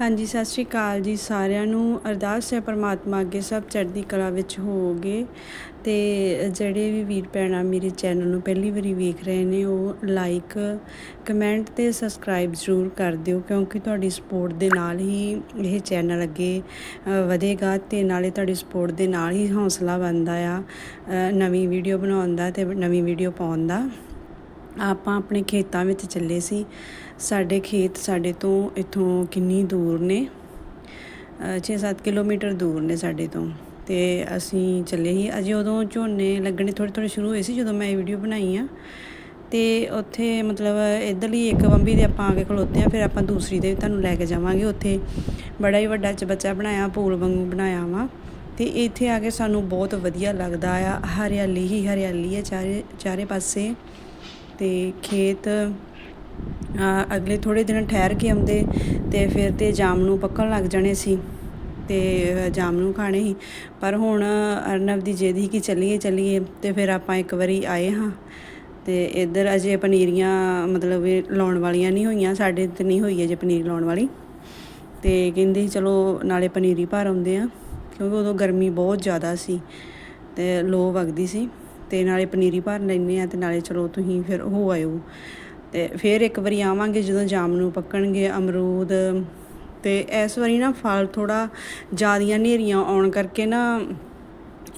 ਹਾਂਜੀ, ਸਤਿ ਸ਼੍ਰੀ ਅਕਾਲ ਜੀ ਸਾਰਿਆਂ ਨੂੰ। ਅਰਦਾਸ ਹੈ ਪਰਮਾਤਮਾ ਅੱਗੇ ਸਭ ਚੜ੍ਹਦੀ ਕਲਾ ਵਿੱਚ ਹੋਵੋਗੇ। ਤੇ ਜਿਹੜੇ ਵੀ ਵੀਰ ਭੈਣਾਂ ਮੇਰੇ ਚੈਨਲ ਨੂੰ ਪਹਿਲੀ ਵਾਰੀ ਵੇਖ ਰਹੇ ਨੇ, ਉਹ ਲਾਈਕ ਕਮੈਂਟ ਤੇ ਸਬਸਕ੍ਰਾਈਬ ਜ਼ਰੂਰ ਕਰ ਦਿਓ, ਕਿਉਂਕਿ ਤੁਹਾਡੀ ਸਪੋਰਟ ਦੇ ਨਾਲ ਹੀ ਇਹ ਚੈਨਲ ਅੱਗੇ ਵਧੇਗਾ ਤੇ ਨਾਲੇ ਤੁਹਾਡੀ ਸਪੋਰਟ ਦੇ ਨਾਲ ਹੀ ਹੌਸਲਾ ਬਣਦਾ ਆ ਨਵੀਂ ਵੀਡੀਓ ਬਣਾਉਣ ਦਾ ਤੇ ਨਵੀਂ ਵੀਡੀਓ ਪਾਉਣ ਦਾ। ਆਪਾਂ ਆਪਣੇ ਖੇਤਾਂ ਵਿੱਚ ਚੱਲੇ ਸੀ। ਸਾਡੇ ਖੇਤ ਸਾਡੇ ਤੋਂ ਇੱਥੋਂ ਕਿੰਨੀ ਦੂਰ ਨੇ? 6-7 ਕਿਲੋਮੀਟਰ ਦੂਰ ਨੇ ਸਾਡੇ ਤੋਂ। ਤੇ ਅਸੀਂ ਚੱਲੇ ਸੀ। ਅਜੇ ਉਦੋਂ ਝੋਨੇ ਲੱਗਣੇ ਥੋੜੇ ਥੋੜੇ ਸ਼ੁਰੂ ਹੋਏ ਸੀ ਜਦੋਂ ਮੈਂ ਇਹ ਵੀਡੀਓ ਬਣਾਈ ਆ। ਤੇ ਉੱਥੇ ਮਤਲਬ ਇੱਧਰਲੀ ਇੱਕ ਬੰਬੀ ਦੇ ਆਪਾਂ ਆ ਕੇ ਖਲੋਤੇ ਆ, ਫਿਰ ਆਪਾਂ ਦੂਸਰੀ ਦੇ ਤੁਹਾਨੂੰ ਲੈ ਕੇ ਜਾਵਾਂਗੇ। ਉੱਥੇ ਬੜਾ ਹੀ ਵੱਡਾ ਚਬੱਚਾ ਬਣਾਇਆ, ਪੂਲ ਵਾਂਗੂ ਬਣਾਇਆ ਵਾ। ਤੇ ਇੱਥੇ ਆ ਕੇ ਸਾਨੂੰ ਬਹੁਤ ਵਧੀਆ ਲੱਗਦਾ ਆ। ਹਰਿਆਲੀ ਹੀ ਹਰਿਆਲੀ ਹੈ ਚਾਰੇ ਚਾਰੇ ਪਾਸੇ। ਅਤੇ ਖੇਤ ਅਗਲੇ ਥੋੜ੍ਹੇ ਦਿਨ ਠਹਿਰ ਕੇ ਆਉਂਦੇ ਅਤੇ ਫਿਰ ਤਾਂ ਜਾਮ ਨੂੰ ਪੱਕਣ ਲੱਗ ਜਾਣੇ ਸੀ ਅਤੇ ਜਾਮ ਨੂੰ ਖਾਣੇ ਸੀ। ਪਰ ਹੁਣ ਅਰਨਵ ਦੀ ਜਿੱਦ ਸੀ ਕਿ ਚੱਲੀਏ ਚੱਲੀਏ ਅਤੇ ਫਿਰ ਆਪਾਂ ਇੱਕ ਵਾਰੀ ਆਏ ਹਾਂ ਤੇ ਇੱਧਰ ਅਜੇ ਪਨੀਰੀਆਂ ਮਤਲਬ ਲਾਉਣ ਵਾਲੀਆਂ ਨਹੀਂ ਹੋਈਆਂ, ਸਾਡੇ ਤੇ ਨਹੀਂ ਹੋਈ ਅਜੇ ਪਨੀਰ ਲਾਉਣ ਵਾਲੀ ਤੇ ਕਹਿੰਦੇ ਸੀ ਚਲੋ ਨਾਲੇ ਪਨੀਰੀ ਭਰ ਆਉਂਦੇ ਆ ਕਿਉਂਕਿ ਉਦੋਂ ਗਰਮੀ ਬਹੁਤ ਜ਼ਿਆਦਾ ਸੀ ਤੇ ਲੋ ਵਗਦੀ ਸੀ। ਤੇ ਨਾਲੇ ਪਨੀਰੀ ਭਰ ਲੈਂਦੇ ਆ ਤੇ ਨਾਲੇ ਚਲੋ ਤੁਸੀਂ ਫਿਰ ਹੋ ਆਇਓ। ਤੇ ਫਿਰ ਇੱਕ ਵਾਰੀ ਆਵਾਂਗੇ ਜਦੋਂ ਜਾਮ ਨੂੰ ਪੱਕਣਗੇ ਅਮਰੂਦ। ਤੇ ਇਸ ਵਾਰੀ ਨਾ ਫਲ ਥੋੜਾ ਜ਼ਿਆਦੀਆਂ ਹਨੇਰੀਆਂ ਆਉਣ ਕਰਕੇ ਨਾ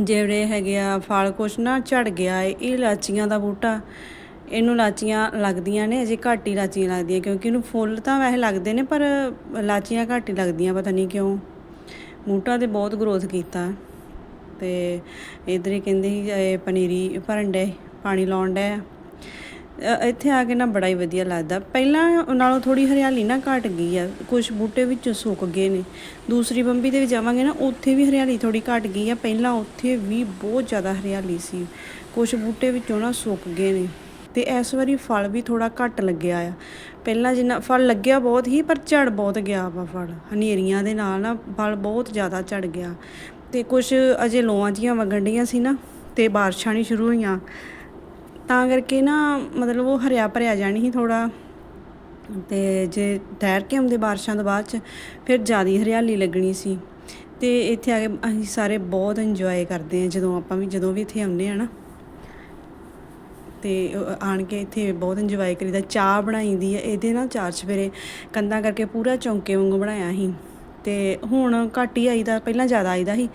ਜਿਹੜੇ ਹੈਗੇ ਆ ਫਲ ਕੁਛ ਨਾ ਝੜ ਗਿਆ ਏ, ਇਹ ਲਾਚੀਆਂ ਦਾ ਬੂਟਾ। ਇਹਨੂੰ ਲਾਚੀਆਂ ਲੱਗਦੀਆਂ ਨੇ, ਅਜੇ ਘੱਟ ਹੀ ਲਾਚੀਆਂ ਲੱਗਦੀਆਂ ਕਿਉਂਕਿ ਇਹਨੂੰ ਫੁੱਲ ਤਾਂ ਵੈਸੇ ਲੱਗਦੇ ਨੇ ਪਰ ਲਾਚੀਆਂ ਘੱਟ ਹੀ ਲੱਗਦੀਆਂ, ਪਤਾ ਨਹੀਂ ਕਿਉਂ। ਬੂਟਾ ਤੇ ਬਹੁਤ ਗਰੋਥ ਕੀਤਾ। ਤੇ ਇਧਰ ਹੀ ਕਹਿੰਦੇ ਸੀ ਪਨੀਰੀ ਭਰਨ ਡੇ ਪਾਣੀ ਲਾਉਣ ਡੇ ਇੱਥੇ ਆ ਕੇ ਨਾ ਬੜਾ ਹੀ ਵਧੀਆ ਲੱਗਦਾ। ਪਹਿਲਾਂ ਨਾਲੋਂ ਥੋੜੀ ਹਰਿਆਲੀ ਨਾ ਘਟ ਗਈ ਆ ਕੁਝ ਬੂਟੇ ਵਿੱਚ ਸੁੱਕ ਗਏ ਨੇ। ਦੂਸਰੀ ਬੰਬੀ ਦੇ ਵਿੱਚ ਜਾਵਾਂਗੇ ਨਾ, ਉੱਥੇ ਵੀ ਹਰਿਆਲੀ ਥੋੜੀ ਘਟ ਗਈ ਆ। ਪਹਿਲਾਂ ਉੱਥੇ ਵੀ ਬਹੁਤ ਜ਼ਿਆਦਾ ਹਰਿਆਲੀ ਸੀ। ਕੁਝ ਬੂਟੇ ਵਿੱਚੋਂ ਨਾ ਸੁੱਕ ਗਏ ਨੇ। ਤੇ ਇਸ ਵਾਰੀ ਫਲ ਵੀ ਥੋੜਾ ਘੱਟ ਲੱਗਿਆ ਆ। ਪਹਿਲਾਂ ਜਿੰਨਾ ਫਲ ਲੱਗਿਆ ਬਹੁਤ ਹੀ, ਪਰ ਝੜ ਬਹੁਤ ਗਿਆ ਵਾ ਫਲ। ਹਨੇਰੀਆਂ ਦੇ ਨਾਲ ਨਾ ਫਲ ਬਹੁਤ ਜ਼ਿਆਦਾ ਝੜ ਗਿਆ। ਤੇ ਕੁਝ ਅਜੇ ਲੋਆਂ ਜੀਆਂ ਵਗਣ ਡੀਆਂ ਸੀ ਨਾ, ਤੇ ਬਾਰਿਸ਼ਾਂ ਨਹੀਂ ਸ਼ੁਰੂ ਹੋਈਆਂ। ਤਾਂ ਕਰਕੇ ਨਾ ਮਤਲਬ ਉਹ ਹਰਿਆ ਭਰਿਆ ਜਾਣੀ ਸੀ ਥੋੜਾ ਤੇ ਜੇ ਤੈਰ ਕੇ ਆਉਂਦੇ ਬਾਰਿਸ਼ਾਂ ਤੋਂ ਬਾਅਦ ਚ, ਫਿਰ ਜ਼ਿਆਦਾ ਹਰਿਆਲੀ ਲੱਗਣੀ ਸੀ। ਤੇ ਇੱਥੇ ਆ ਕੇ ਅਸੀਂ ਸਾਰੇ ਬਹੁਤ ਇੰਜੋਏ ਕਰਦੇ ਆ ਜਦੋਂ ਆਪਾਂ ਵੀ ਜਦੋਂ ਵੀ ਇੱਥੇ ਆਉਂਦੇ ਆ ਨਾ। ਤੇ ਆਣ ਕੇ ਇੱਥੇ ਬਹੁਤ ਇੰਜੋਏ ਕਰੀਦਾ, ਚਾਹ ਬਣਾਈਦੀ ਆ ਇਹਦੇ ਨਾਲ ਚਾਰ ਚਫੇਰੇ ਕੰਧਾਂ ਕਰਕੇ ਪੂਰਾ ਚੌਂਕੇ ਵਾਂਗੂ ਬਣਾਇਆ ਸੀ। ਤੇ ਹੁਣ ਘੱਟ ਹੀ ਆਈਦਾ ਪਹਿਲਾਂ ਜ਼ਿਆਦਾ ਆਈਦਾ ਸੀ।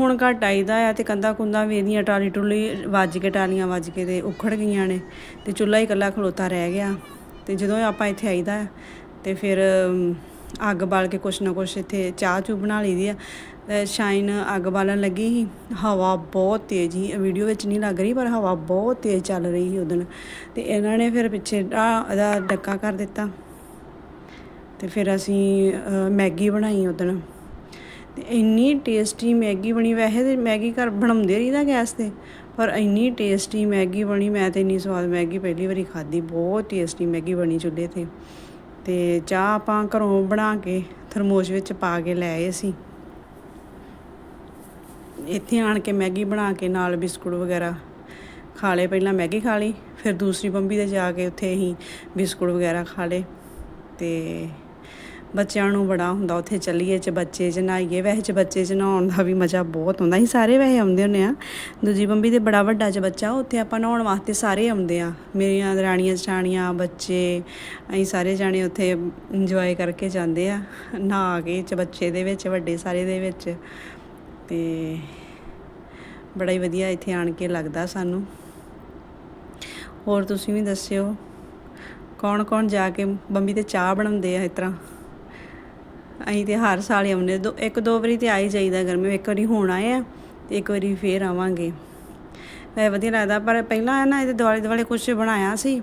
ਹੁਣ ਘੱਟ ਆਈਦਾ ਆ ਤੇ ਕੰਧਾਂ ਕੁੰਧਾਂ ਵੀ ਇਹਦੀਆਂ ਟਾਲੀ ਟੁਲੀ ਵੱਜ ਕੇ ਟਾਲੀਆਂ ਵੱਜ ਕੇ ਤੇ ਉਖੜ ਗਈਆਂ ਨੇ ਤੇ ਚੁੱਲ੍ਹਾ ਹੀ ਇਕੱਲਾ ਖਲੋਤਾ ਰਹਿ ਗਿਆ। ਤੇ ਜਦੋਂ ਆਪਾਂ ਇੱਥੇ ਆਈਦਾ ਆ, ਤੇ ਫਿਰ ਅੱਗ ਬਾਲ ਕੇ ਕੁਛ ਨਾ ਕੁਛ ਇੱਥੇ ਚਾਹ ਚੂ ਬਣਾ ਲਈਦੀ ਆ। ਸ਼ਾਈਨ ਅੱਗ ਬਾਲਣ ਲੱਗੀ ਸੀ। ਹਵਾ ਬਹੁਤ ਤੇਜ਼ ਸੀ। ਵੀਡੀਓ ਵਿੱਚ ਨਹੀਂ ਲੱਗ ਰਹੀ ਪਰ ਹਵਾ ਬਹੁਤ ਤੇਜ਼ ਚੱਲ ਰਹੀ ਸੀ ਉਦੋਂ। ਤੇ ਇਹਨਾਂ ਨੇ ਫਿਰ ਪਿੱਛੇ ਆਹ ਇਹਦਾ ਡੱਕਾ ਕਰ ਦਿੱਤਾ। ਤੇ ਫਿਰ ਅਸੀਂ ਮੈਗੀ ਬਣਾਈ ਉਦੋਂ ਤੇ ਇੰਨੀ ਟੇਸਟੀ ਮੈਗੀ ਬਣੀ, ਵੈਸੇ ਤੇ ਮੈਗੀ ਘਰ ਬਣਾਉਂਦੇ ਰਹੀਦਾ ਗੈਸ ਤੇ, ਪਰ ਇੰਨੀ ਟੇਸਟੀ ਮੈਗੀ ਬਣੀ, ਮੈਂ ਤੇ ਇੰਨੀ ਸਵਾਦ ਮੈਗੀ ਪਹਿਲੀ ਵਾਰੀ ਖਾਧੀ, ਬਹੁਤ ਟੇਸਟੀ ਮੈਗੀ ਬਣੀ ਚੁੱਲ੍ਹੇ ਤੇ। ਤੇ ਚਾਹ ਆਪਾਂ ਘਰੋਂ ਬਣਾ ਕੇ ਥਰਮੋਸ ਵਿੱਚ ਪਾ ਕੇ ਲੈ ਆਏ ਸੀ। ਇੱਥੇ ਆਣ ਕੇ ਮੈਗੀ ਬਣਾ ਕੇ ਨਾਲ ਬਿਸਕੁਟ ਵਗੈਰਾ ਖਾ ਲਏ, ਪਹਿਲਾਂ ਮੈਗੀ ਖਾ ਲਈ, ਫਿਰ ਦੂਸਰੀ ਬੰਬੀ ਤੇ ਜਾ ਕੇ ਉੱਥੇ ਅਸੀਂ ਬਿਸਕੁਟ ਵਗੈਰਾ ਖਾ ਲਏ ਤੇ ਬੱਚਿਆਂ ਨੂੰ ਬੜਾ ਹੁੰਦਾ, ਉੱਥੇ ਚੱਲੀਏ ਚ ਬੱਚੇ ਚ ਨਹਾਈਏ ਵੈਸੇ ਚ ਬੱਚੇ ਚ ਨਹਾਉਣ ਦਾ ਵੀ ਮਜ਼ਾ ਬਹੁਤ ਹੁੰਦਾ ਸੀ ਸਾਰੇ ਵੈਸੇ ਆਉਂਦੇ ਹੁੰਦੇ ਆ ਦੂਜੀ ਬੰਬੀ ਤੇ ਬੜਾ ਵੱਡਾ ਚ ਬੱਚਾ, ਉੱਥੇ ਆਪਾਂ ਨਹਾਉਣ ਵਾਸਤੇ ਸਾਰੇ ਆਉਂਦੇ ਆ ਮੇਰੀਆਂ ਦਰਾਣੀਆਂ ਜਠਾਣੀਆਂ, ਬੱਚੇ, ਅਸੀਂ ਸਾਰੇ ਜਾਣੇ ਉੱਥੇ ਇੰਜੋਏ ਕਰਕੇ ਜਾਂਦੇ ਆ ਨਹਾ ਕੇ ਚ ਬੱਚੇ ਦੇ ਵਿੱਚ, ਵੱਡੇ ਸਾਰੇ ਦੇ ਵਿੱਚ। ਤੇ ਬੜਾ ਹੀ ਵਧੀਆ ਇੱਥੇ ਆਣ ਕੇ ਲੱਗਦਾ ਸਾਨੂੰ। ਹੋਰ ਤੁਸੀਂ ਵੀ ਦੱਸਿਓ ਕੌਣ ਕੌਣ ਜਾ ਕੇ ਬੰਬੀ ਤੇ ਚਾਹ ਬਣਾਉਂਦੇ ਆ ਇਸ ਤਰ੍ਹਾਂ? ਅਸੀਂ ਤੇ ਹਰ ਸਾਲ ਹੀ ਆਉਂਦੇ ਦੋ ਇੱਕ ਦੋ ਵਾਰੀ ਤੇ ਆ ਹੀ ਜਾਈਦਾ ਗਰਮੀ, ਇੱਕ ਵਾਰੀ ਹੁਣ ਆਏ ਆ ਤੇ ਇੱਕ ਵਾਰੀ ਫੇਰ ਆਵਾਂਗੇ। ਵੈ ਵਧੀਆ ਲੱਗਦਾ, ਪਰ ਪਹਿਲਾਂ ਨਾ ਇਹਦੇ ਦੁਆਲੇ ਦੁਆਲੇ ਕੁਝ ਬਣਾਇਆ ਸੀ,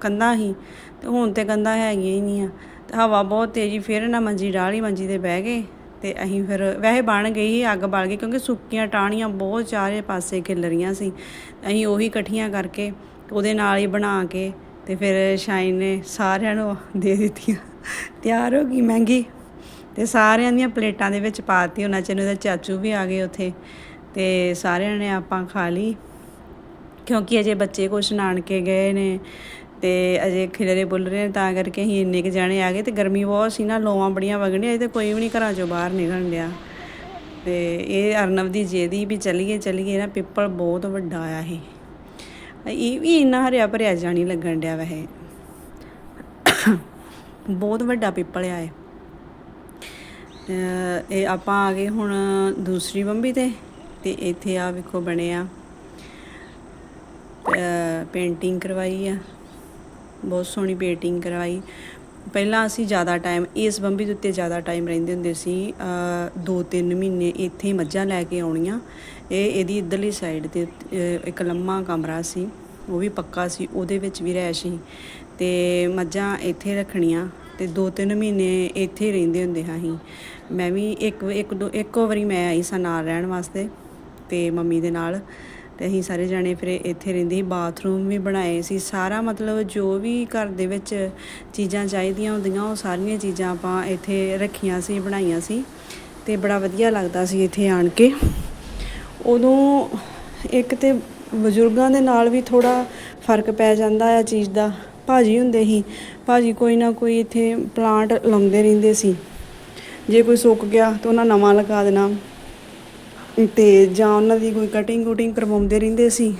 ਕੰਧਾਂ ਹੀ, ਤੇ ਹੁਣ ਤੇ ਕੰਧਾਂ ਹੈਗੀਆਂ ਹੀ ਨਹੀਂ ਆ। ਤੇ ਹਵਾ ਬਹੁਤ ਤੇਜ਼ੀ ਫੇਰ ਨਾ ਮੰਜੀ ਡਾਲੀ ਮੰਜੀ ਤੇ ਬਹਿ ਗਏ, ਤੇ ਅਸੀਂ ਫਿਰ ਵੈਸੇ ਬਣ ਗਈ ਸੀ, ਅੱਗ ਬਾਲ ਗਈ, ਕਿਉਂਕਿ ਸੁੱਕੀਆਂ ਟਾਹਣੀਆਂ ਬਹੁਤ ਚਾਰੇ ਪਾਸੇ ਖਿਲ ਰਹੀਆਂ ਸੀ। ਅਸੀਂ ਉਹੀ ਇਕੱਠੀਆਂ ਕਰਕੇ ਉਹਦੇ ਨਾਲ ਹੀ ਬਣਾ ਕੇ ਤੇ ਫਿਰ ਸ਼ਾਈਨ ਨੇ ਸਾਰਿਆਂ ਨੂੰ ਦੇ ਦਿੱਤੀਆਂ। ਤਿਆਰ ਹੋ ਗਈ ਮਹਿੰਗੀ। ਤੇ ਸਾਰਿਆਂ ਦੀਆਂ ਪਲੇਟਾਂ ਦੇ ਵਿੱਚ ਪਾਤੀ, ਉਹਨਾਂ ਚ ਉਹਦੇ ਚਾਚੂ ਵੀ ਆ ਗਏ ਉੱਥੇ, ਤੇ ਸਾਰਿਆਂ ਨੇ ਆਪਾਂ ਖਾ ਲਈ। ਕਿਉਂਕਿ ਅਜੇ ਬੱਚੇ ਕੁਛ ਨਾਨਕੇ ਗਏ ਨੇ, ਤੇ ਅਜੇ ਖਿਲਰੇ ਬੁੱਲ ਰਹੇ ਨੇ, ਤਾਂ ਕਰਕੇ ਅਸੀਂ ਇੰਨੇ ਕੁ ਜਾਣੇ ਆ ਗਏ, ਤੇ ਗਰਮੀ ਬਹੁਤ ਸੀ ਨਾ ਲੋਵਾਂ ਬੜੀਆਂ ਵਗਣੀਆਂ ਤੇ ਕੋਈ ਵੀ ਨਹੀਂ ਘਰਾਂ ਚੋਂ ਬਾਹਰ ਨਿਕਲਣ ਡਿਆ। ਤੇ ਇਹ ਅਰਨਵ ਦੀ ਜੇਦੀ ਵੀ ਚਲੀਏ ਚਲੀਏ ਨਾ, ਪਿੱਪਲ ਬਹੁਤ ਵੱਡਾ ਆਇਆ ਇਹ। ਇਹ ਵੀ ਇੰਨਾ ਹਰਿਆ ਭਰਿਆ ਜਾਣੀ ਲੱਗਣ ਡਿਆ ਵੈਸੇ। ਬਹੁਤ ਵੱਡਾ ਪਿੱਪਲ ਆ ਇਹ ਆਪਾਂ ਆ ਗਏ ਹੁਣ ਦੂਸਰੀ ਬੰਬੀ ਤੇ ਤੇ ਇੱਥੇ ਆ ਵੇਖੋ ਬਣਿਆ ਪੇਂਟਿੰਗ ਕਰਵਾਈ ਆ। ਬਹੁਤ ਸੋਹਣੀ ਪੇਂਟਿੰਗ ਕਰਵਾਈ। ਪਹਿਲਾਂ ਅਸੀਂ ਜ਼ਿਆਦਾ ਟਾਈਮ ਇਸ ਬੰਬੀ ਦੇ ਉੱਤੇ ਜ਼ਿਆਦਾ ਟਾਈਮ ਰਹਿੰਦੇ ਹੁੰਦੇ ਸੀ। ਅ, ਦੋ ਤਿੰਨ ਮਹੀਨੇ ਇੱਥੇ ਹੀ ਮੱਝਾਂ ਲੈ ਕੇ ਆਉਣੀਆਂ। ਇਹ ਇਹਦੀ ਇਧਰਲੀ ਸਾਈਡ ਤੇ ਅ, ਇੱਕ ਲੰਮਾ ਕਮਰਾ ਸੀ। ਉਹ ਵੀ ਪੱਕਾ ਸੀ ਉਹਦੇ ਵਿੱਚ ਵੀ ਰਹਿ ਸੀ। ਤੇ ਮੱਝਾਂ ਇੱਥੇ ਰੱਖਣੀਆਂ। ਤੇ ਦੋ ਤਿੰਨ ਮਹੀਨੇ ਇੱਥੇ ਹੀ ਰਹਿੰਦੇ ਹੁੰਦੇ ਹਾਂ ਅਸੀਂ। ਮੈਂ ਵੀ ਇੱਕ ਇੱਕ ਦੋ, ਇੱਕੋ ਵਾਰੀ ਮੈਂ ਆਈ ਸਾਂ ਨਾਲ ਰਹਿਣ ਵਾਸਤੇ ਤੇ ਮੰਮੀ ਦੇ ਨਾਲ ਤੇ ਅਸੀਂ ਸਾਰੇ ਜਾਣੇ ਫਿਰ ਇੱਥੇ ਰਹਿੰਦੇ ਸੀ। ਬਾਥਰੂਮ ਵੀ ਬਣਾਏ ਸੀ। ਸਾਰਾ ਮਤਲਬ ਜੋ ਵੀ ਘਰ ਦੇ ਵਿੱਚ ਚੀਜ਼ਾਂ ਚਾਹੀਦੀਆਂ ਹੁੰਦੀਆਂ, ਉਹ ਸਾਰੀਆਂ ਚੀਜ਼ਾਂ ਆਪਾਂ ਇੱਥੇ ਰੱਖੀਆਂ ਸੀ, ਬਣਾਈਆਂ ਸੀ ਤੇ ਬੜਾ ਵਧੀਆ ਲੱਗਦਾ ਸੀ ਇੱਥੇ ਆਣ ਕੇ। ਉਦੋਂ ਇੱਕ ਤੇ ਬਜ਼ੁਰਗਾਂ ਦੇ ਨਾਲ ਵੀ ਥੋੜਾ ਫ਼ਰਕ ਪੈ ਜਾਂਦਾ ਆ ਚੀਜ਼ ਦਾ। ਭਾਜੀ ਹੁੰਦੇ ਸੀ। ਭਾਜੀ ਕੋਈ ਨਾ ਕੋਈ ਇੱਥੇ ਪਲਾਂਟ ਲਾਉਂਦੇ ਰਹਿੰਦੇ ਸੀ। ਜੇ ਕੋਈ ਸੁੱਕ ਗਿਆ ਤਾਂ ਉਹਨਾਂ ਨਵਾਂ ਲਗਾ ਦੇਣਾ। ਤੇ ਜਾਂ ਉਹਨਾਂ ਦੀ ਕੋਈ ਕਟਿੰਗ ਕੁਟਿੰਗ ਕਰਵਾਉਂਦੇ ਰਹਿੰਦੇ ਸੀ।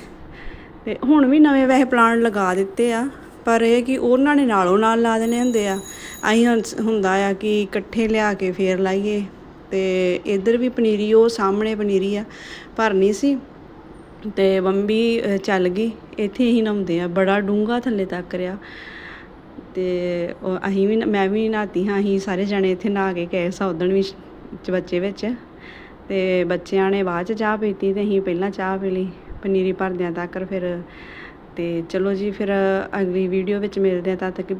ਤੇ ਹੁਣ ਵੀ ਨਵੇਂ ਵੈਸੇ ਪਲਾਂਟ ਲਗਾ ਦਿੱਤੇ ਆ। ਪਰ ਇਹ ਕਿ ਉਹਨਾਂ ਨੇ ਨਾਲੋਂ ਨਾਲ ਲਾ ਦੇਣੇ ਹੁੰਦੇ ਆ। ਅਸੀਂ ਹੁਣ ਹੁੰਦਾ ਆ ਕਿ ਇਕੱਠੇ ਲਿਆ ਕੇ ਫੇਰ ਲਾਈਏ। ਤੇ ਇੱਧਰ ਵੀ ਪਨੀਰੀ, ਉਹ ਸਾਹਮਣੇ ਪਨੀਰੀ ਆ। ਭਰਨੀ ਸੀ। ਤੇ ਬੰਬੀ ਚੱਲ ਗਈ। ਇੱਥੇ ਹੀ ਨਹਾਉਂਦੇ ਆ ਬੜਾ ਡੂੰਘਾ ਥੱਲੇ ਤੱਕ ਰਿਆ ਤੇ ਅਸੀਂ ਵੀ ਮੈਂ ਵੀ ਨਹਾਤੀ ਹਾਂ। ਅਸੀਂ ਸਾਰੇ ਜਣੇ ਇੱਥੇ ਨਹਾ ਕੇ ਗਏ ਸੌਦਣ ਵੀ ਚ, ਬੱਚੇ ਵਿੱਚ। ਤੇ ਬੱਚਿਆਂ ਨੇ ਬਾਅਦ ਚ ਚਾਹ ਪੀਤੀ ਤੇ ਅਸੀਂ ਪਹਿਲਾਂ ਚਾਹ ਪੀ ਲਈ। ਪਨੀਰੀ ਭਰਦਿਆਂ ਤੱਕ ਫਿਰ ਤੇ ਚਲੋ ਜੀ, ਫਿਰ ਅਗਲੀ ਵੀਡੀਓ ਵਿੱਚ ਮਿਲਦੇ ਆ ਤਦ ਤੱਕ